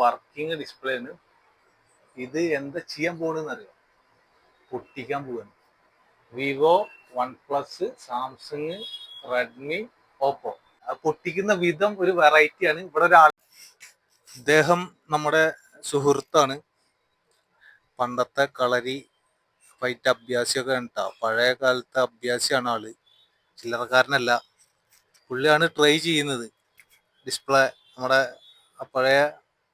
Working display ആണ് ഇത് എന്താ ചെയ്യാൻ പോകണെന്ന് അറിയാം? പൊട്ടിക്കാൻ പോവാണ്. Vivo OnePlus Samsung Redmi Oppo പൊട്ടിക്കുന്ന വിധം ഒരു വെറൈറ്റിയാണ് ഇവിടെ ഒരാൾ ഇദ്ദേഹം നമ്മുടെ സുഹൃത്താണ്. പണ്ടത്തെ കളരി ഫൈറ്റ് അഭ്യാസിയൊക്കെ ഉണ്ടാ പഴയ കാലത്തെ അഭ്യാസിയാണ് ആൾ. ചില്ലറക്കാരനല്ല. പുള്ളിയാണ് ട്രൈ ചെയ്യുന്നത്. ഡിസ്പ്ലേ നമ്മുടെ പഴയ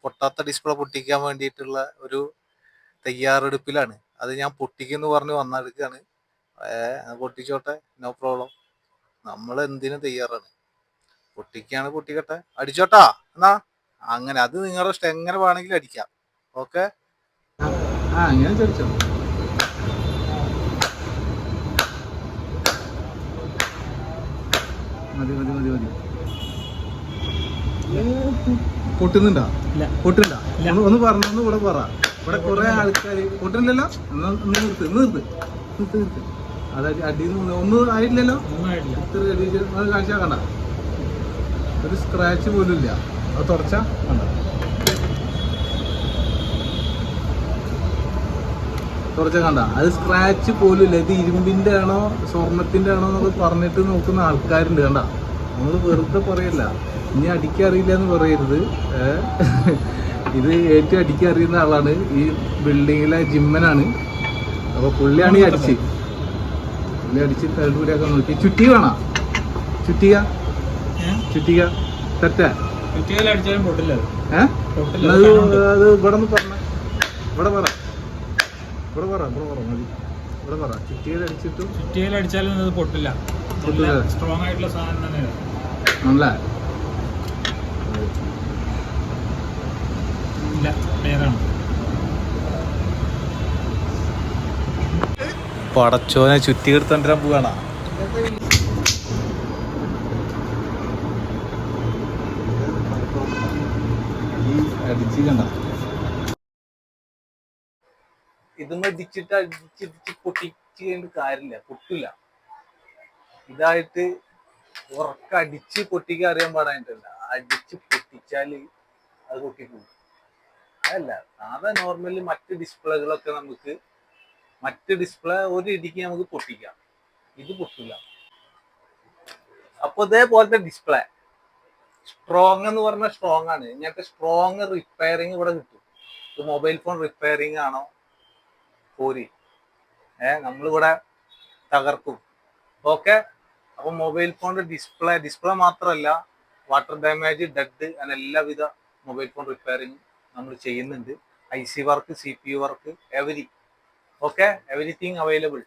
പൊട്ടാത്ത ഡിസ്പ്ലേ പൊട്ടിക്കാൻ വേണ്ടിയിട്ടുള്ള ഒരു തയ്യാറെടുപ്പിലാണ്. അത് ഞാൻ പൊട്ടിക്കുന്നു പറഞ്ഞ് വന്നെടുക്കുകയാണ് പൊട്ടിച്ചോട്ടെ നോ പ്രോബ്ലം നമ്മൾ എന്തിനും തയ്യാറാണ്. പൊട്ടിക്കാണ് പൊട്ടിക്കട്ടെ. അടിച്ചോട്ടാ എന്നാ? അങ്ങനെ അത് നിങ്ങളുടെ ഇഷ്ടം. എങ്ങനെ വേണമെങ്കിലും അടിക്കാം. ഓക്കെ? ഞാൻ ചോദിച്ചോ. മതി മതി മതി മതി. പൊട്ടുന്നുണ്ടോ. പൊട്ടുന്നുണ്ടോ? ഒന്ന് ഒന്ന് ഇവിടെ പറ. ഇവിടെ കുറെ ആൾക്കാർ പൊട്ടുന്നില്ലല്ലോ? ഒന്ന് നിർത്ത് നിർത്ത്. നിർത്ത് നിർത്ത്. അത് അടി അടിയിൽ നിന്ന് ഒന്നും ആയിട്ടില്ലല്ലോ? ഇത്ര അടിയിൽ കാഴ്ച കണ്ട. ഒരു സ്ക്രാച്ച് പോലും ഇല്ല. അത് തുടച്ച കണ്ട. തുടച്ച കണ്ട. അത് സ്ക്രാച്ച് പോലും ഇല്ല. ഇത് ഇരുമ്പിന്റെ ആണോ സ്വർണത്തിന്റെ ആണോ എന്നൊക്കെ പറഞ്ഞിട്ട് നോക്കുന്ന ആൾക്കാരുണ്ട് കണ്ട. നമ്മൾ വെറുതെ പറയല്ല. ഇനി അടിക്കറിയില്ല എന്ന് പറയരുത്? ഇത് ഏറ്റവും അടിക്കറിയുന്ന ആളാണ്. ഈ ബിൽഡിങ്ങിലെ ജിമ്മനാണ്. അപ്പൊ പുള്ളിയാണ് ഈ അടിച്ച്. പുള്ളി അടിച്ച് തലൂരിയൊക്കെ നോക്കി. ചുറ്റി വേണം ചുറ്റിക. ചുറ്റിക. തെറ്റ? അത്. ഇവിടെ നിന്ന് പറഞ്ഞ ഇവിടെ പറ. ഇവിടെ പറ ഇവിടെ പറ മതി. ഇവിടെ പറ. ചുറ്റിയിൽ അടിച്ചിട്ടും ചുറ്റിയിൽ അടിച്ചാലും പൊട്ടില്ല. സ്ട്രോങ് ആയിട്ടുള്ള സാധനം തന്നെയാണ്. നല്ല ഇല്ല ക്ലിയറാണ് പടച്ചോനെ ചുറ്റി എടുത്തോണ്ടിരാൻ പോവാണോ ഈ അടിച്ച് കണ്ട. ഇതൊന്നും ഇടിച്ചിട്ട് അടിച്ചിടിച്ച് പൊട്ടിച്ച് കഴിഞ്ഞിട്ട് കാര്യമില്ല പൊട്ടില്ല. ഇതായിട്ട് ഉറക്ക അടിച്ച് പൊട്ടിക്കാൻ അറിയാൻ പാടായിട്ടല്ല അടിച്ച് പൊട്ടിച്ചാൽ അത് പൊട്ടിപ്പോകും അതല്ല സാധാ നോർമലി മറ്റ് ഡിസ്പ്ലേകളൊക്കെ നമുക്ക് മറ്റ് ഡിസ്പ്ലേ ഒരു ഇടിക്ക് നമുക്ക് പൊട്ടിക്കാം. ഇത് പൊട്ടില്ല അപ്പൊ ഇതേപോലത്തെ ഡിസ്പ്ലേ സ്ട്രോങ് എന്ന് പറഞ്ഞാൽ സ്ട്രോങ് ആണ്. ഇങ്ങനത്തെ സ്ട്രോങ് റിപ്പയറിങ് ഇവിടെ കിട്ടും. ഇത് മൊബൈൽ ഫോൺ റിപ്പയറിങ് ആണോ? പോരി. ഏ നമ്മളിവിടെ തകർക്കും. ഓക്കെ? അപ്പൊ മൊബൈൽ ഫോണിന്റെ ഡിസ്പ്ലേ ഡിസ്പ്ലേ മാത്രമല്ല വാട്ടർ ഡാമേജ് ഡെഡ് അങ്ങനെ എല്ലാവിധ മൊബൈൽ ഫോൺ റിപ്പയറിങ് നമ്മൾ ചെയ്യുന്നുണ്ട്. I C work C P U work every okay everything available